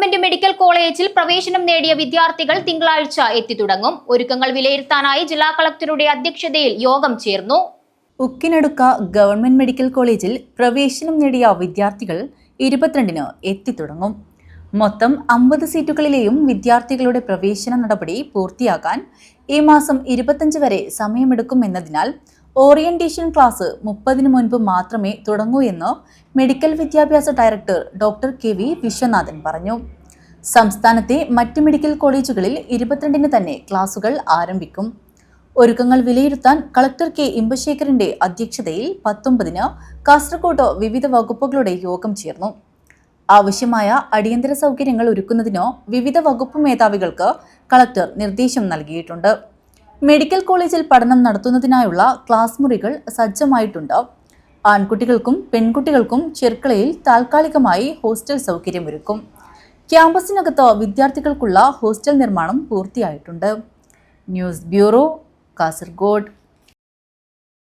Government medical കോളേജിൽ പ്രവേശനം നേടിയ വിദ്യാർത്ഥികൾ തിങ്കളാഴ്ച എത്തിത്തുടങ്ങും ഒരുക്കങ്ങൾ വിലയിരുത്താനായി ജില്ലാ കളക്ടറുടെ അധ്യക്ഷതയിൽ യോഗം ചേർന്നു. ഉക്കിനടുക്ക ഗവൺമെന്റ് മെഡിക്കൽ കോളേജിൽ പ്രവേശനം നേടിയ വിദ്യാർത്ഥികൾ ഇരുപത്തിരണ്ടിന് എത്തിത്തുടങ്ങും മൊത്തം അമ്പത് സീറ്റുകളിലെയും വിദ്യാർത്ഥികളുടെ പ്രവേശന നടപടി പൂർത്തിയാക്കാൻ ഈ മാസം ഇരുപത്തഞ്ച് വരെ സമയമെടുക്കുമെന്നതിനാൽ ഓറിയന്റേഷൻ ക്ലാസ് മുപ്പതിന് മുൻപ് മാത്രമേ തുടങ്ങൂ എന്ന് മെഡിക്കൽ വിദ്യാഭ്യാസ director doctor K V Viswanathan പറഞ്ഞു. സംസ്ഥാനത്തെ മറ്റ് മെഡിക്കൽ കോളേജുകളിൽ ഇരുപത്തിരണ്ടിന് തന്നെ ക്ലാസുകൾ ആരംഭിക്കും. ഒരുക്കങ്ങൾ വിലയിരുത്താൻ കളക്ടർ കെ ഇമ്പശേഖരന്റെ അധ്യക്ഷതയിൽ പത്തൊമ്പതിന് കാസർകോട്ട് വിവിധ വകുപ്പുകളുടെ യോഗം ചേർന്നു. ആവശ്യമായ അടിയന്തര സൗകര്യങ്ങൾ ഒരുക്കുന്നതിനോ വിവിധ വകുപ്പ് മേധാവികൾക്ക് കളക്ടർ നിർദ്ദേശം നൽകിയിട്ടുണ്ട്. മെഡിക്കൽ കോളേജിൽ പഠനം നടത്തുന്നതിനായുള്ള ക്ലാസ് മുറികൾ സജ്ജമായിട്ടുണ്ട്. ആൺകുട്ടികൾക്കും പെൺകുട്ടികൾക്കും ചെർക്കളയിൽ താൽക്കാലികമായി ഹോസ്റ്റൽ സൗകര്യമൊരുക്കും. ക്യാമ്പസിനകത്ത് വിദ്യാർത്ഥികൾക്കുള്ള ഹോസ്റ്റൽ നിർമ്മാണം പൂർത്തിയായിട്ടുണ്ട്. News bureau Kasaragod.